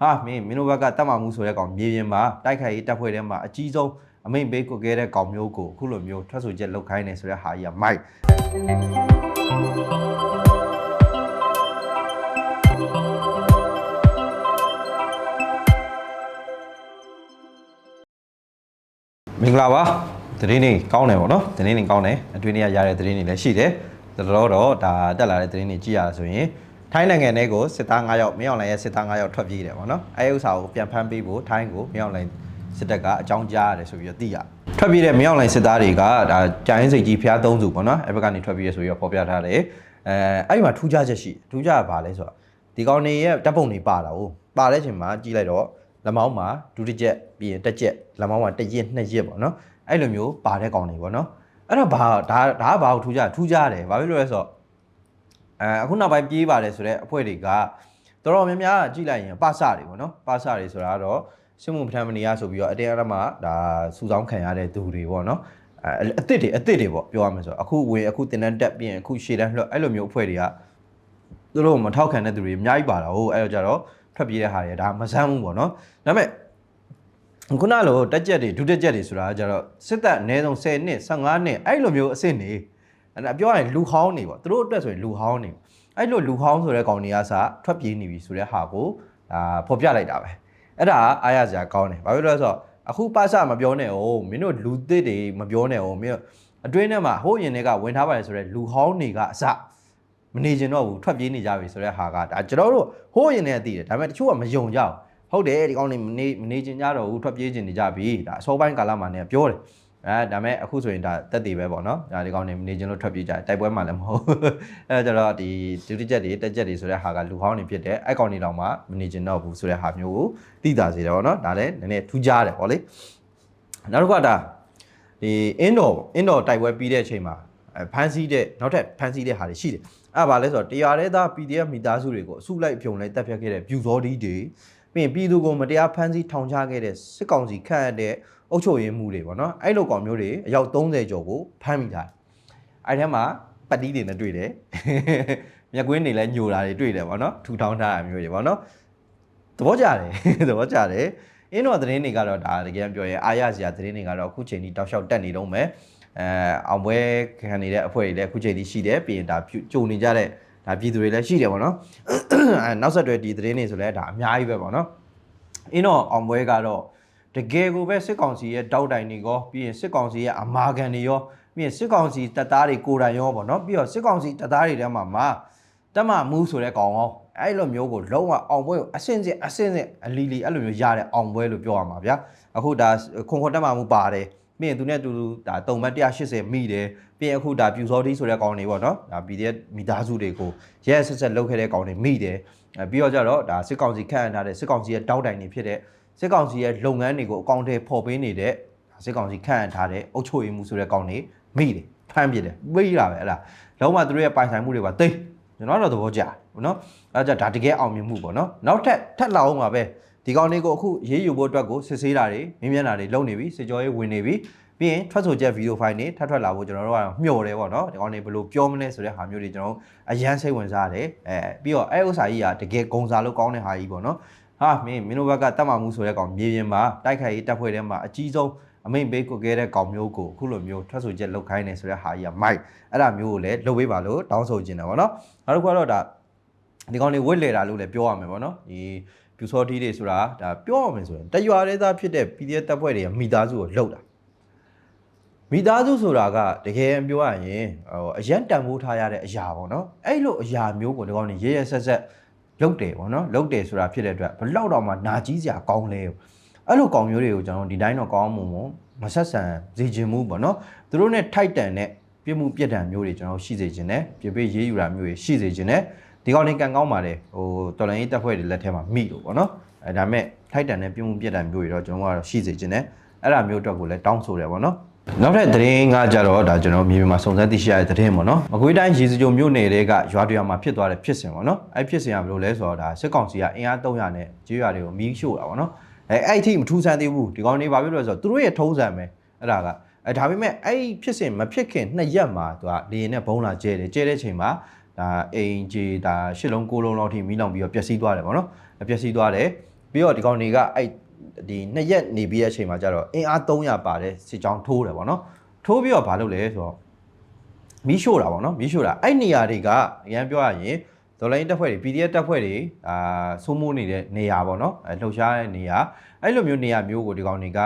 ဟာမင်းမင်းတို့ဘက်ကတတ်မှမှုဆိုတဲ့ကောင်မြေပြင်မှာတိုက်ခိုက်ရေးတပ်ဖွဲ့ထဲမှာအကြီးဆုံးအမိန်ပေးကိုကဲတဲ့ကောင်မျိုးကိုအခုလိုမျိုးထွက်ဆိုချက်လောက်ခိုင်းနေဆိုတဲ့ဟာကြီးကမိုက်မင်္ဂလာပါသတင်းတွေကောင်းတယ်ပေါ့နော်သတင်းတွေကောင်းတယ်အတွင်းတွေကရတဲ့သတင်းတွေလည်းရှိတယ်တော်တော်တော့ဒါတက်လာတဲ့သတင်းတွေကြည့်ရဆိုရင် ထိုင်းနိုင်ငံထဲကိုစစ်သား9ယောက်မင်းအောင်လှိုင်ရဲ့စစ်သား9ယောက်ထွက်ပြေးတယ်ပေါ့နော်အဲဥစ္စာကိုပြန်ဖမ်းပေးဖို့ထိုင်းကိုမင်းအောင်လှိုင်စစ်တပ်ကအကြောင်းကြားရတယ်ဆိုပြီးတော့သိရထွက်ပြေးတဲ့မင်းအောင်လှိုင်စစ်သားတွေကဒါကြာရင်စိတ်ကြီးဖျားသုံးစုပေါ့နော်အဲဘက်ကနေထွက်ပြေးရဆိုပြီးတော့ဖော်ပြထားတယ်အဲအဲ့ဒီမှာထူးခြားချက်ရှိထူးခြားတာဘာလဲဆိုတော့ဒီကောင်တွေရဲ့တပ်ပုံတွေပါလာဟုတ်ပါတဲ့အချိန်မှာကြည့်လိုက်တော့လက်မောင်းမှာဒုတိယပြီးရင်တစ်ချက်လက်မောင်းမှာတစ်ရက်နှစ်ရက်ပေါ့နော်အဲ့လိုမျိုးပါတဲ့ကောင်တွေပေါ့နော်အဲ့တော့ဘာဒါဒါကဘာကိုထူးကြထူးကြတယ်ဘာဖြစ်လို့လဲဆိုတော့ အဲအခုနောက်ပိုင်းပြေးပါတယ်ဆိုတော့အဖွဲ့တွေကတော်တော်များများကြည့်လိုက်ရင်ပါစတွေပေါ့နော်ပါစတွေဆိုတာကတော့စစ်မှုပထမနီယာဆိုပြီးတော့အတင်းအဓမ္မဒါစူဆောင်းခံရတဲ့သူတွေပေါ့နော်အဲအစ်စ်တွေအစ်စ်တွေပေါ့ပြောရမယ်ဆိုတော့အခုဝင်အခုတင်တန်းတက်ပြီးရင်အခုရှေ့တန်းလွှတ်အဲ့လိုမျိုးအဖွဲ့တွေကသူတို့မထောက်ခံတဲ့သူတွေအများကြီးပါတာဟုတ်အဲ့တော့ကြတော့ထွက်ပြေးတဲ့ဟာတွေဒါမဆန်းဘူးပေါ့နော်ဒါပေမဲ့ခုနလိုတက်ကြက်တွေဒုတက်ကြက်တွေဆိုတာကကြတော့စစ်တပ်အနည်းဆုံး10နှစ်15နှစ်အဲ့လိုမျိုးအစ်စ်နေ အဲ့ဒါပြောရရင်လူဟောင်းနေပေါ့သူတို့အတွက်ဆိုရင်လူဟောင်းနေအဲ့လိုလူဟောင်းဆိုတဲ့ကောင်တွေကစထွက်ပြေးနေပြီဆိုတဲ့ဟာကိုဒါဖော်ပြလိုက်တာပဲအဲ့ဒါအားရစရာကောင်းတယ်ဘာဖြစ်လို့လဲဆိုတော့အခုပါစမပြောနဲ့哦မင်းတို့လူသစ်တွေမပြောနဲ့哦မင်းတို့အတွင်းထဲမှာဟိုးရင်တွေကဝင်ထားပါတယ်ဆိုတော့လူဟောင်းတွေကအစမနေကျင်တော့ဘူးထွက်ပြေးနေကြပြီဆိုတဲ့ဟာကဒါကျွန်တော်တို့ဟိုးရင်တွေကသိတယ်ဒါပေမဲ့တချို့ကမယုံကြဘူးဟုတ်တယ်ဒီကောင်နေမနေမနေချင်ကြတော့ဘူးထွက်ပြေးချင်နေကြပြီဒါအစောပိုင်းကာလမှာနေပြောတယ် အဲဒါမဲ့အခုဆိုရင်ဒါတက်တည်ပဲပေါ့နော်ဒါဒီကောင်နေမနေချင်လို့ထွက်ပြေးကြတယ်တိုက်ပွဲမှာလည်းမဟုတ်အဲကြတော့ဒီဒုတိချက်တွေတက်ချက်တွေဆိုတဲ့ဟာကလူဟောင်းနေဖြစ်တယ်အဲ့ကောင်နေတော့မှမနေချင်တော့ဘူးဆိုတဲ့ဟာမျိုးကိုသိတာစေတယ်ပေါ့နော်ဒါလည်းနည်းနည်းထူးခြားတယ်ပေါ့လေနောက်တစ်ခါဒါဒီအင်းတော်အင်းတော်တိုက်ပွဲပြီးတဲ့အချိန်မှာအဲဖန်စီးတဲ့နောက်ထပ်ဖန်စီးတဲ့ဟာတွေရှိတယ်အဲ့ဘာလဲဆိုတော့တရားရဲသား PDF မိသားစုတွေကိုအစုလိုက်အပြုံလိုက်တက်ဖြတ်ခဲ့တဲ့ပြူစောဒီတွေ ပြီးရင်ပြည်သူကိုမတရားဖမ်းဆီးထောင်ချခဲ့တဲ့စစ်ကောင်စီခန့်ရတဲ့အုပ်ချုပ်ရေးမှုတွေပေါ့နော်အဲ့လိုကောင်မျိုးတွေအယောက်30ကျော်ကိုဖမ်းမိထားတယ်အဲ့ထဲမှာပတ်တီးတွေနဲ့တွေ့တယ်မြက်ကွင်းတွေလည်းညိုတာတွေတွေ့တယ်ပေါ့နော်ထူထောင်းထားတာမျိုးတွေပေါ့နော်သဘောကျတယ်သဘောကျတယ်အင်းတော့သတင်းတွေကတော့ဒါတကယ်ပြောရင်အားရစရာသတင်းတွေကတော့အခုချိန်ထိတောက်လျှောက်တက်နေတော့မယ်အဲအောင်ပွဲခံနေတဲ့အဖွဲ့တွေလည်းအခုချိန်ထိရှိတယ်ပြီးရင်ဒါကြုံနေကြတဲ့ ဒါပြည်သူတွေလည်းရှိတယ်ပေါ့နော်အဲနောက်ဆက်တွဲဒီသတင်းတွေဆိုလဲဒါအများကြီးပဲပေါ့နော်အင်းတော့အောင်ပွဲကတော့တကယ်ကိုပဲစစ်ကောင်စီရဲ့တောက်တိုင်တွေရောပြီးရင်စစ်ကောင်စီရဲ့အမာခံတွေရောပြီးရင်စစ်ကောင်စီတပ်သားတွေကိုယ်တိုင်ရောပေါ့နော်ပြီးတော့စစ်ကောင်စီတပ်သားတွေထဲမှာမှာတက်မမူးဆိုတဲ့ကောင်ရောအဲ့လိုမျိုးကိုလုံးဝအောင်ပွဲကိုအစင်စင်အစင်စင်အလီလီအဲ့လိုမျိုးရတဲ့အောင်ပွဲလို့ပြောရမှာဗျာအခုဒါခွန်ခွန်တက်မမူးပါတယ် ပြီးရင်သူနဲ့တူတူဒါတုံမတ်180မိတယ်ပြီးရင်အခုဒါပြူစောတီဆိုတဲ့ကောင်တွေပေါ့နော်ဒါ PDF မိသားစုတွေကိုရဲဆက်ဆက်လုပ်ခဲ့တဲ့ကောင်တွေမိတယ်အဲပြီးတော့ကြတော့ဒါစစ်ကောင်စီခန့်အပ်ထားတဲ့စစ်ကောင်စီရဲ့တောက်တိုင်တွေဖြစ်တဲ့စစ်ကောင်စီရဲ့လုပ်ငန်းတွေကိုအကောင့်ထဲပေါ်ပေးနေတဲ့စစ်ကောင်စီခန့်အပ်ထားတဲ့အုပ်ချုပ်ရေးမှုဆိုတဲ့ကောင်တွေမိတယ်ဖမ်းပြတယ်မိတာပဲအဲ့ဒါလုံးဝသူတို့ရဲ့ပိုင်ဆိုင်မှုတွေကတိတ်ကျွန်တော်တော့သဘောကျတယ်ပေါ့နော်အဲဒါကြဒါတကယ်အောင်မြင်မှုပေါ့နော်နောက်ထပ်ထပ်လာအောင်ပါပဲ ဒီကောင်တွေကိုအခုရေးယူဖို့အတွက်ကိုစစ်ဆေးတာတွေမြင်းမြန်းတာတွေလုပ်နေပြီစစ်ကြောရေးဝင်နေပြီပြီးရင်ထွက်ဆိုချက်ဗီဒီယိုဖိုင်တွေထပ်ထွက်လာဖို့ကျွန်တော်တို့ကမျှော်တယ်ပေါ့နော်ဒီကောင်တွေဘယ်လိုပြောမလဲဆိုတဲ့ဟာမျိုးတွေကျွန်တော်တို့အရန်စိတ်ဝင်စားတယ်အဲပြီးတော့အဲဥစ္စာကြီးကတကယ်ဂုံစားလို့ကောင်းတဲ့ဟာကြီးပေါ့နော်ဟာမင်းမင်းတို့ဘက်ကတတ်မှမှုဆိုတဲ့ကောင်မြေပြင်မှာတိုက်ခိုက်ရေးတပ်ဖွဲ့ထဲမှာအကြီးဆုံးအမိန်ပေးကိုကဲတဲ့ကောင်မျိုးကိုအခုလိုမျိုးထွက်ဆိုချက်လောက်ခိုင်းနေဆိုတဲ့ဟာကြီးကမိုက်အဲ့ဒါမျိုးကိုလည်းလုပ်ပေးပါလို့တောင်းဆိုခြင်းတယ်ပေါ့နော်နောက်တစ်ခုကတော့ဒါဒီကောင်တွေဝစ်လေတာလို့လည်းပြောရမယ်ပေါ့နော်ဒီ ပြူစောတီးတွေဆိုတာဒါပြောရမယ်ဆိုရင်တရွာရဲသားဖြစ်တဲ့ PDF တပ်ဖွဲ့တွေကမိသားစုကိုလှုပ်တာမိသားစုဆိုတာကတကယ်ပြောရရင်ဟိုအရန်တန်ဖိုးထားရတဲ့အရာပေါ့နော်အဲ့လိုအရာမျိုးကိုဒီကောင်နေရဲရဲဆက်ဆက်လုတ်တယ်ပေါ့နော်လုတ်တယ်ဆိုတာဖြစ်တဲ့အတွက်ဘလောက်တော့မှနာကြီးစရာကောင်းလဲအဲ့လိုကောင်မျိုးတွေကိုကျွန်တော်ဒီတိုင်းတော့ကောင်းမှုမမဆက်ဆံစေချင်မှုပေါ့နော်သူတို့ ਨੇ ထိုက်တန်တဲ့ပြစ်မှုပြစ်ဒဏ်မျိုးတွေကျွန်တော်ရှိစေချင်တယ်ပြပေးရေးယူတာမျိုးတွေရှိစေချင်တယ် ဒီကောင်နေကန်ကောင်းပါတယ်ဟိုတော်လိုင်းရေးတပ်ဖွဲ့တွေလက်ထဲမှာမိလို့ပေါ့နော်အဲဒါမဲ့ထိုက်တန်တဲ့ပြစ်မှုပြစ်ဒဏ်မျိုးတွေတော့ကျွန်တော်ကတော့ရှိစေချင်တယ်အဲ့ဒါမျိုးအတွက်ကိုလည်းတောင်းဆိုတယ်ပေါ့နော်နောက်ထပ်သတင်းကကြတော့ဒါကျွန်တော်မြေပြင်မှာစုံစမ်းသိရှိရတဲ့သတင်းပေါ့နော်။မကွေးတိုင်းရေစကြိုမြို့နယ်တွေကရွာတရွာမှာဖြစ်သွားတဲ့ဖြစ်စဉ်ပေါ့နော်။အဲ့ဖြစ်စဉ်ကဘယ်လိုလဲဆိုတော့ဒါစစ်ကောင်စီကအင်အား300နဲ့ကြေးရွာတွေကိုမီးရှို့တာပေါ့နော်။အဲအဲ့အထိမထူးဆန်းသေးဘူးဒီကောင်တွေဘာဖြစ်လို့လဲဆိုတော့သူတို့ရဲ့ထုံးစံပဲအဲ့ဒါကအဲဒါပေမဲ့အဲ့ဖြစ်စဉ်မဖြစ်ခင်နှစ်ရက်မှာသူကလေရင်နဲ့ဘုံလာကျဲတယ်ကျဲတဲ့ချိန်မှာ ဒါအိမ်ကြီးဒါရှစ်လုံးကိုးလုံးလောက်ထိမီးလောင်ပြီးတော့ပျက်စီးသွားတယ်ပေါ့နော်။ပျက်စီးသွားတယ်ဘပြီးတော့ဒီကောင်တွေကအဲ့ဒီနှစ်ရက်နေပြီးတဲ့အချိန်မှာကျတော့အင်အား300ပါတယ်စစ်ကြောင်းထိုးတယ်ပေါ့နော်ထိုးပြီးတော့ဘာလုပ်လဲဆိုတော့မီးရှို့တာပေါ့နော်မီးရှို့တာအဲ့နေရာတွေကအရန်ပြောရရင်ဒေါ်လာရင်းတပ်ဖွဲ့တွေ PDF တပ်ဖွဲ့တွေအာစိုးမိုးနေတဲ့နေရာပေါ့နော်အဲလှုပ်ရှားတဲ့နေရာအဲ့လိုမျိုးနေရာမျိုးကိုဒီကောင်တွေက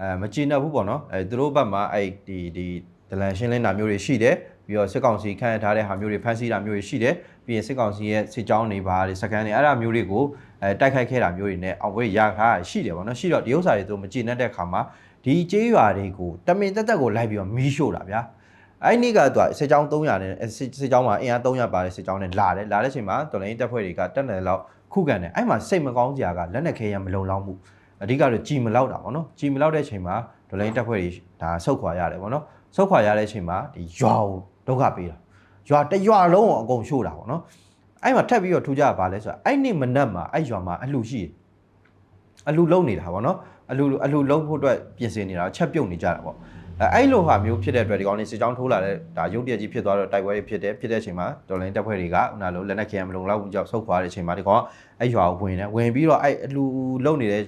အဲမကျေနပ်ဘူးပေါ့နော်အဲသူတို့ဘက်မှာအဲ့ဒီဒီဒလန်ရှင်းလင်းတာမျိုးတွေရှိတယ် ပြီးတော့စစ်ကောင်စီခန့်ထားတဲ့ဟာမျိုးတွေဖမ်းဆီးတာမျိုးတွေရှိတယ်ပြီးရင်စစ်ကောင်စီရဲ့စစ်ကြောင်းတွေဘာတွေစကန်တွေအဲ့ဒါမျိုးတွေကိုအဲတိုက်ခိုက်ခဲ့တာမျိုးတွေနဲ့အောင်ပွဲရခါရှိတယ်ပေါ့နော်ရှိတော့ဒီဥစ္စာတွေသူတို့မကျေနပ်တဲ့ခါမှာဒီကျေးရွာတွေကိုတမင်တက်တက်ကိုလိုက်ပြီးတော့မီးရှို့တာဗျာအဲ့ဒီကသူကစစ်ကြောင်း300နဲ့စစ်စစ်ကြောင်းမှာအင်အား300ပါတဲ့စစ်ကြောင်းနဲ့လာတယ်လာတဲ့အချိန်မှာတော်လိုင်းတပ်ဖွဲ့တွေကတက်နယ်လောက်ခုခံတယ်အဲ့မှာစိတ်မကောင်းစရာကလက်နက်ခဲရမလုံလောက်မှုအဓိကတော့ကြည်မလောက်တာပေါ့နော်ကြည်မလောက်တဲ့အချိန်မှာတော်လိုင်းတပ်ဖွဲ့တွေဒါဆုတ်ခွာရတယ်ပေါ့နော်ဆုတ်ခွာရတဲ့အချိန်မှာဒီရွာကို ဒုက္ခပေးတာရွာတစ်ရွာလုံးကိုအကုန်ရှို့တာပေါ့နော်အဲ့မှာထပ်ပြီးတော့ထူးကြပါလဲဆိုတော့အဲ့နေ့မနက်မှာအဲ့ရွာမှာအလှရှိတယ်အလှလုံးနေတာပေါ့နော်အလှအလှလုံးဖို့အတွက်ပြင်ဆင်နေတာချက်ပြုတ်နေကြတာပေါ့အဲအဲ့လိုဟာမျိုးဖြစ်တဲ့အတွက်ဒီကောင်လေးစစ်ကြောင်းထိုးလာတဲ့ဒါရုပ်တရက်ကြီးဖြစ်သွားတော့တိုက်ပွဲတွေဖြစ်တယ်ဖြစ်တဲ့အချိန်မှာဒေါ်လာတပ်ဖွဲ့တွေကခုနလိုလက်နက်ခဲမလုံလောက်ဘူးကြောင့်ဆုတ်ခွာတဲ့အချိန်မှာဒီကောင်ကအဲ့ရွာကိုဝင်တယ်ဝင်ပြီးတော့အဲ့အလှလုံနေတဲ့အ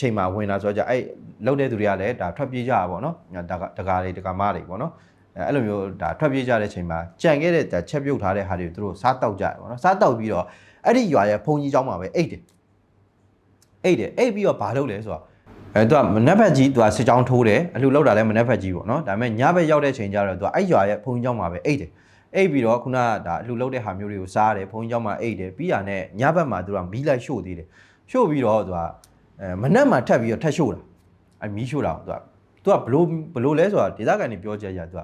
ချိန်မှာဝင်လာဆိုတော့ကြအဲ့လုံတဲ့သူတွေကလည်းဒါထွက်ပြေးကြတာပေါ့နော်ဒါကဒကာတွေဒကာမတွေပေါ့နော် အဲအဲ့လိုမျိုးဒါထွက်ပြေးကြတဲ့အချိန်မှာကြံခဲ့တဲ့ဒါချက်ပြုတ်ထားတဲ့ဟာတွေကိုသူတို့စားတောက်ကြတယ်ပေါ့နော်စားတောက်ပြီးတော့အဲ့ဒီရွာရဲ့ဖုန်ကြီးเจ้าမှာပဲအိတ်တယ်အိတ်တယ်အိတ်ပြီးတော့ဘာလုပ်လဲဆိုတော့အဲသူကမနက်ဖက်ကြီးသူကစစ်ကြောင်းထိုးတယ်အလှလောက်တာလည်းမနက်ဖက်ကြီးပေါ့နော်ဒါပေမဲ့ညဘက်ရောက်တဲ့ချိန်ကျတော့သူကအဲ့ရွာရဲ့ဖုန်ကြီးเจ้าမှာပဲအိတ်တယ်အိတ်ပြီးတော့ခုနကဒါအလှလောက်တဲ့ဟာမျိုးတွေကိုစားတယ်ဖုန်ကြီးเจ้าမှာအိတ်တယ်ပြီးရနဲ့ညဘက်မှာသူကမီးလိုက်ရှို့သေးတယ်ရှို့ပြီးတော့သူကအဲမနက်မှာထပ်ပြီးတော့ထပ်ရှို့တာအဲမီးရှို့တာသူက သူကဘလို့ဘလို့လဲဆိုတာဒေသခံတွေပြောကြရသူက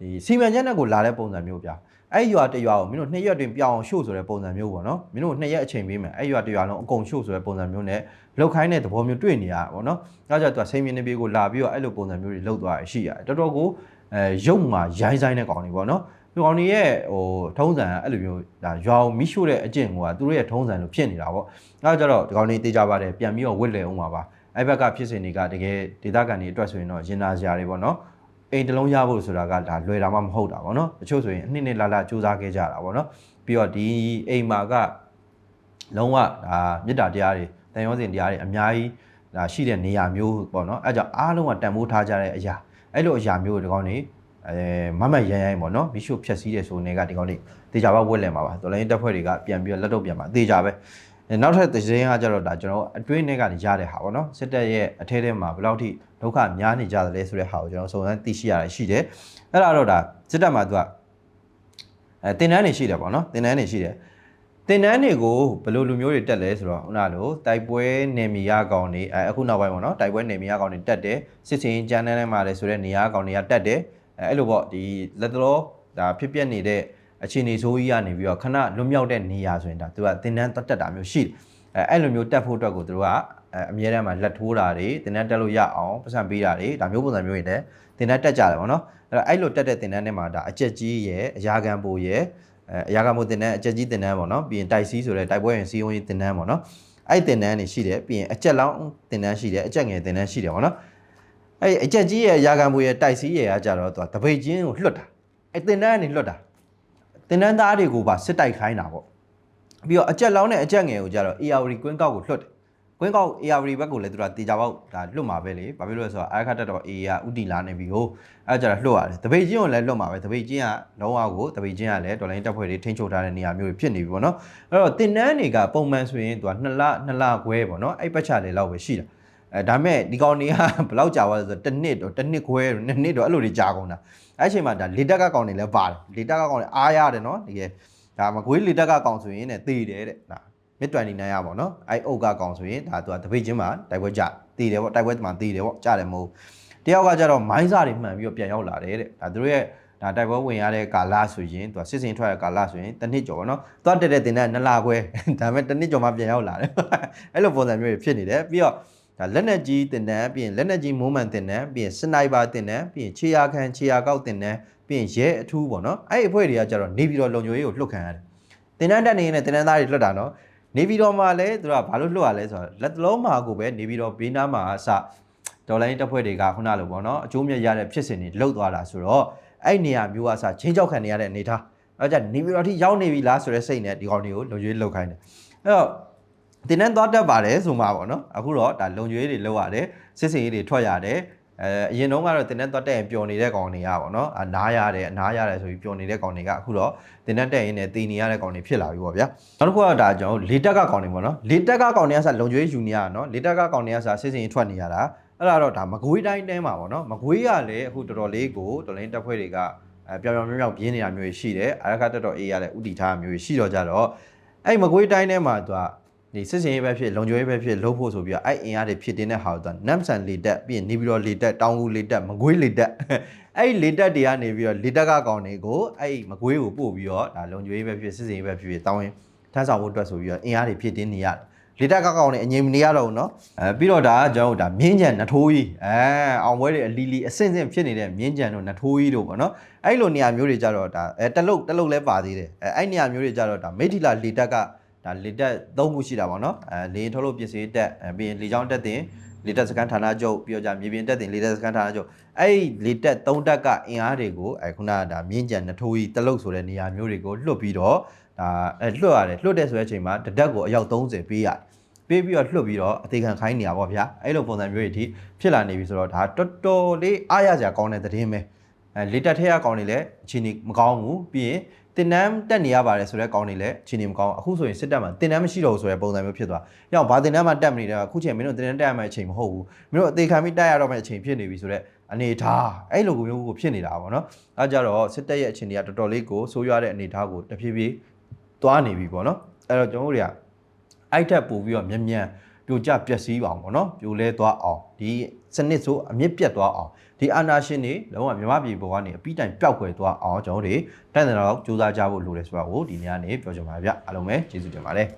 ဒီစီမံချက်နဲ့ကိုလာတဲ့ပုံစံမျိုးပြအဲ့ရွာတရွာကိုမင်းတို့နှစ်ရက်တွင်ပြောင်းအောင်ရှို့ဆိုတဲ့ပုံစံမျိုးပေါ့နော်မင်းတို့နှစ်ရက်အချိန်ပေးမယ်အဲ့ရွာတရွာလုံးအကုန်ရှို့ဆိုတဲ့ပုံစံမျိုးနဲ့လောက်ခိုင်းတဲ့သဘောမျိုးတွေ့နေရတာပေါ့နော်။ဒါကြောင့်သူကစိန်မြင်းနေပြေကိုလာပြီးတော့အဲ့လိုပုံစံမျိုးတွေလောက်သွားရရှိရတယ်။တော်တော်ကိုအဲရုပ်မှာရိုင်းဆိုင်တဲ့ကောင်တွေပေါ့နော်။ဒီကောင်တွေရဲ့ဟိုထုံးစံအဲ့လိုမျိုးဒါရွာကိုမိရှို့တဲ့အကျင့်ကသူတို့ရဲ့ထုံးစံလိုဖြစ်နေတာပေါ့။အဲဒါကြတော့ဒီကောင်တွေတေးကြပါတယ်ပြန်ပြီးတော့ဝစ်လေအောင်ပါပါ။ အဲ့ဘက်ကဖြစ်စဉ်တွေကတကယ်ဒေသခံတွေအတွက်ဆိုရင်တော့ရင်နာစရာတွေပေါ့နော်။အိမ်တစ်လုံးရဖို့ဆိုတာကဒါလွယ်တာမှမဟုတ်တာပေါ့နော်။တချို့ဆိုရင်အနှစ်နှစ်လာလာစူးစမ်းခဲ့ကြတာပေါ့နော်။ပြီးတော့ဒီအိမ်မှာကလုံးဝဒါမေတ္တာတရားတွေတန်ရောစင်တရားတွေအများကြီးဒါရှိတဲ့နေရာမျိုးပေါ့နော်အဲကြောင့်အားလုံးကတန်ဖိုးထားကြတဲ့အရာအဲ့လိုအရာမျိုးတွေဒီကောင်းနေအဲမမရန်ရိုင်းပေါ့နော်မီရှို့ဖြက်စီးတဲ့ဆိုနေကဒီကောင်းနေတေချာပါဝက်လည်မှာပါတော်လိုင်းတက်ဖွဲ့တွေကပြန်ပြီးလက်တော့ပြန်မှာတေချာပဲ နောက်ထပ်သတင်းကကြတော့ဒါကျွန်တော်အတွင်းထဲကနေရတဲ့ဟာပေါ့နော်စစ်တပ်ရဲ့အထဲထဲမှာဘယ်လောက်ထိဒုက္ခများနေကြသလဲဆိုတဲ့ဟာကိုကျွန်တော်စုံစမ်းသိရှိရတာရှိတယ်အဲ့ဒါတော့ဒါစစ်တပ်မှာသူကအဲတင်တန်းနေရှိတယ်ပေါ့နော်တင်တန်းနေရှိတယ်တင်တန်းတွေကိုဘယ်လိုလူမျိုးတွေတက်လဲဆိုတော့ခုနလိုတိုက်ပွဲနေမီရကောင်တွေအဲအခုနောက်ပိုင်းပေါ့နော်တိုက်ပွဲနေမီရကောင်တွေတက်တယ်စစ်စင်ကြမ်းတန်းထဲမှာလဲဆိုတဲ့နေရကောင်တွေကတက်တယ်အဲအဲ့လိုပေါ့ဒီလက်တော်ဒါဖြစ်ပျက်နေတဲ့ အခြေအနေဆိုးကြီးကနေပြီးတော့ခဏလွတ်မြောက်တဲ့နေရာဆိုရင်ဒါသူကတင်တန်းတက်တာမျိုးရှိတယ်အဲအဲ့လိုမျိုးတက်ဖို့အတွက်ကိုသူတို့ကအမြဲတမ်းမှာလက်ထိုးတာတွေတင်တန်းတက်လို့ရအောင်ပတ်စံပေးတာတွေဒါမျိုးပုံစံမျိုးတွေလည်းတင်တန်းတက်ကြတယ်ပေါ့နော်အဲ့တော့အဲ့လိုတက်တဲ့တင်တန်းတွေမှာဒါအကျက်ကြီးရဲ့အရာခံပိုရဲ့အဲအရာကမို့တင်တန်းအကြက်ကြီးတင်တန်းပေါ့နော်ပြီးရင်တိုက်စီးဆိုတဲ့တိုက်ပွဲရင်စီးဝင်တင်တန်းပေါ့နော်အဲ့တင်တန်းတွေရှိတယ်ပြီးရင်အကြက်လောင်းတင်တန်းရှိတယ်အကြက်ငယ်တင်တန်းရှိတယ်ပေါ့နော်အဲ့အကြက်ကြီးရဲ့အရာကမို့ရဲ့တိုက်စီးရဲ့ကကြတော့သူကတပိတ်ချင်းကိုလွတ်တာအဲ့တင်တန်းကနေလွတ်တာ တင်တန်းသားတွေကိုပါစစ်တိုက်ခိုင်းတာပေါ့ပြီးတော့အကြက်လောင်းနဲ့အကြက်ငယ်ကိုကြတော့ AR ကွင်းကောက်ကိုလွတ်တယ်ကွင်းကောက် AR ဘက်ကိုလည်းသူကတေချာပေါက်ဒါလွတ်မှာပဲလေဘာဖြစ်လို့လဲဆိုတော့အာခတ်တက်တော့ AA ကဥတီလာနေပြီဟိုအဲကြတော့လွတ်ရတယ်တပိတ်ချင်းကိုလည်းလွတ်မှာပဲတပိတ်ချင်းကလုံးဝကိုတပိတ်ချင်းကလည်းဒေါ်လာတက်ဖွဲ့တွေထိန်းချုပ်ထားတဲ့နေရာမျိုးတွေဖြစ်နေပြီပေါ့နော်အဲ့တော့တင်နန်းတွေကပုံမှန်ဆိုရင်သူက2လ2လခွဲပေါ့နော်အဲ့ပတ်ချလေလောက်ပဲရှိတာ အဲဒါမဲ့ဒီကောင်တွေကဘယ်လောက်ကြာသွားလဲဆိုတော့တစ်နှစ်တော့တစ်နှစ်ခွဲတော့နှစ်နှစ်တော့အဲ့လိုတွေကြာကုန်တာအဲ့အချိန်မှာဒါလေတက်ကကောင်တွေလည်းပါတယ်လေတက်ကကောင်တွေအားရတယ်နော်တကယ်ဒါမကွေးလေတက်ကကောင်ဆိုရင်ねတေးတယ်တဲ့ဒါမစ်29ရပါတော့အဲ့အုတ်ကကောင်ဆိုရင်ဒါသူကတပိတ်ချင်းမှာတိုက်ပွဲကြတည်တယ်ပေါ့တိုက်ပွဲမှာတည်တယ်ပေါ့ကြတယ်မဟုတ်တယောက်ကကြတော့မိုင်းစာတွေမှန်ပြီးတော့ပြန်ရောက်လာတယ်တဲ့ဒါသူတို့ရဲ့ဒါတိုက်ပွဲဝင်ရတဲ့ကာလဆိုရင်သူကစစ်စင်ထွက်ရကာလဆိုရင်တစ်နှစ်ကျော်ပေါ့နော်သွားတက်တဲ့တင်တဲ့နှစ်လခွဲဒါပေမဲ့တစ်နှစ်ကျော်မှပြန်ရောက်လာတယ်အဲ့လိုပုံစံမျိုးတွေဖြစ်နေတယ်ပြီးတော့ ဒါလက်နက်ကြီးတင်တန်းပြီးရင်လက်နက်ကြီးမိုးမှန်တင်တန်းပြီးရင်စနိုက်ပါတင်တန်းပြီးရင်ခြေရာခံခြေရာကောက်တင်တန်းပြီးရင်ရဲအထူးပေါ့နော်အဲ့ဒီအဖွဲ့တွေကကြတော့နေပြီးတော့လုံခြုံရေးကိုလှုပ်ခံရတယ်တင်တန်းတက်နေရင်တင်တန်းသားတွေလွတ်တာနော်နေပြည်တော်မှာလည်းသူကဘာလို့လွတ်ရလဲဆိုတော့လက်တလုံးမှာကိုပဲနေပြည်တော်ဘေးနားမှာအစဒေါ်လာရင်းတပ်ဖွဲ့တွေကခုနလိုပေါ့နော်အကျိုးမြတ်ရတဲ့ဖြစ်စဉ်တွေလှုပ်သွားတာဆိုတော့အဲ့နေရာမျိုးအစချင်းချောက်ခံနေရတဲ့အနေထားအဲကြနေပြည်တော်ထိရောက်နေပြီလားဆိုတဲ့စိတ်နဲ့ဒီကောင်တွေကိုလုံရွေးလှုပ်ခိုင်းတယ်အဲ့တော့ တင်းတန်းသွားတတ်ပါတယ်ဆိုမှပေါ့နော်အခုတော့ဒါလုံကျွေးတွေလောက်ရတယ်စစ်စင်ရေးတွေထွက်ရတယ်အဲအရင်တော့ကတော့တင်းတန်းသွားတက်ရင်ပျော်နေတဲ့ကောင်တွေကပေါ့နော်အနားရတယ်အနားရတယ်ဆိုပြီးပျော်နေတဲ့ကောင်တွေကအခုတော့တင်းတန်းတက်ရင်လည်းတည်နေရတဲ့ကောင်တွေဖြစ်လာပြီပေါ့ဗျာနောက်တစ်ခုကဒါကျွန်တော်လေတက်ကကောင်တွေပေါ့နော်လေတက်ကကောင်တွေကစလုံကျွေးယူနေရတာနော်လေတက်ကကောင်တွေကစစစ်စင်ရေးထွက်နေရတာအဲ့ဒါတော့ဒါမကွေးတိုင်းတဲမှာပေါ့နော်မကွေးကလည်းအခုတော်တော်လေးကိုတော်လင်းတက်ဖွဲ့တွေကအဲပြောင်ပြောင်မြောင်မြောင်ပြင်းနေတာမျိုးရှိတယ်အရခတက်တော်အေးရတဲ့ဥတီထားမျိုးရှိတော့ကြတော့အဲ့မကွေးတိုင်းထဲမှာသူက ဒီစစ်စင်ရေးပဲဖြစ်လုံခြုံရေးပဲဖြစ်လုပ်ဖို့ဆိုပြီးတော့အဲ့အင်အားတွေဖြစ်တင်းတဲ့ဟာကိုနမ်ဆန်လေတက်ပြီးရင်နေပြီးတော့လေတက်တောင်ကူလေတက်မကွေးလေတက်အဲ့လေတက်တွေကနေပြီးတော့လေတက်ကကောင်တွေကိုအဲ့မကွေးကိုပို့ပြီးတော့ဒါလုံခြုံရေးပဲဖြစ်စစ်စင်ရေးပဲဖြစ်ဖြစ်တောင်းရင်ထမ်းဆောင်ဖို့အတွက်ဆိုပြီးတော့အင်အားတွေဖြစ်တင်းနေရတယ်လေတက်ကကောင်တွေအငြိမ်မနေရတော့ဘူးเนาะအဲပြီးတော့ဒါကကျွန်တော်တို့ဒါမြင်းကြံနထိုးကြီးအဲအောင်ပွဲတွေအလီလီအဆင့်ဆင့်ဖြစ်နေတဲ့မြင်းကြံတို့နထိုးကြီးတို့ပေါ့เนาะအဲ့လိုနေရာမျိုးတွေကြတော့ဒါအဲတလုတ်တလုတ်လဲပါသေးတယ်အဲအဲ့နေရာမျိုးတွေကြတော့ဒါမိထီလာလေတက်က ဒါလေတက်၃ခုရှိတာပေါ့နော်အဲလေရင်ထုတ်လို့ပစ္စည်းတက်အဲပြီးရင်လေချောင်းတက်တင်လေတက်စကန်ဌာနချုပ်ပြီးတော့じゃမြေပြင်တက်တင်လေတက်စကန်ဌာနချုပ်အဲ့ဒီလေတက်၃တက်ကအင်အားတွေကိုအဲခုနကဒါမြင်းကြံနထိုးကြီးတလုတ်ဆိုတဲ့နေရာမျိုးတွေကိုလွတ်ပြီးတော့ဒါအဲလွတ်ရတယ်လွတ်တဲ့ဆိုတဲ့အချိန်မှာတစ်တက်ကိုအယောက်30ပေးရတယ်ပေးပြီးတော့လွတ်ပြီးတော့အသေးခံခိုင်းနေရပါဗျာအဲ့လိုပုံစံမျိုးတွေအထိဖြစ်လာနေပြီဆိုတော့ဒါတော်တော်လေးအားရစရာကောင်းတဲ့သတင်းပဲ အဲလေတက်ထဲကကောင်းနေလဲအချိန်ကြီးမကောင်းဘူးပြီးရင်တင်နန်းတက်နေရပါတယ်ဆိုတော့ကောင်းနေလဲအချိန်နေမကောင်းအခုဆိုရင်စစ်တပ်မှာတင်နန်းမရှိတော့ဘူးဆိုတဲ့ပုံစံမျိုးဖြစ်သွား။ရောက်ဘာတင်နန်းမှာတက်မနေတော့အခုချိန်မင်းတို့တင်နန်းတက်ရမယ့်အချိန်မဟုတ်ဘူး။မင်းတို့အသေးခံပြီးတက်ရတော့မယ့်အချိန်ဖြစ်နေပြီဆိုတော့အနေထားအဲ့လိုမျိုးကိုဖြစ်နေတာပေါ့နော်။အဲကြတော့စစ်တပ်ရဲ့အချိန်တွေကတော်တော်လေးကိုဆိုးရွားတဲ့အနေထားကိုတဖြည်းဖြည်းသွားနေပြီပေါ့နော်။အဲ့တော့ကျွန်တော်တို့တွေကအဲ့ထက်ပို့ပြီးတော့မြန်မြန် ပြိုကျပျက်စီးပါအောင်ပေါ့နော်ပြိုလဲသွားအောင်ဒီစနစ်ဆိုအမြင့်ပြတ်သွားအောင်ဒီအာနာရှင်တွေလုံးဝမြမပြည်ပေါ်ကနေအပြီးတိုင်ပျောက်ကွယ်သွားအောင်ကျွန်တော်တို့တန်တရာတော့စူးစမ်းကြဖို့လိုတယ်ဆိုတာကိုဒီနေ့ကနေပြောချင်ပါတယ်ဗျအားလုံးပဲကျေးဇူးတင်ပါတယ်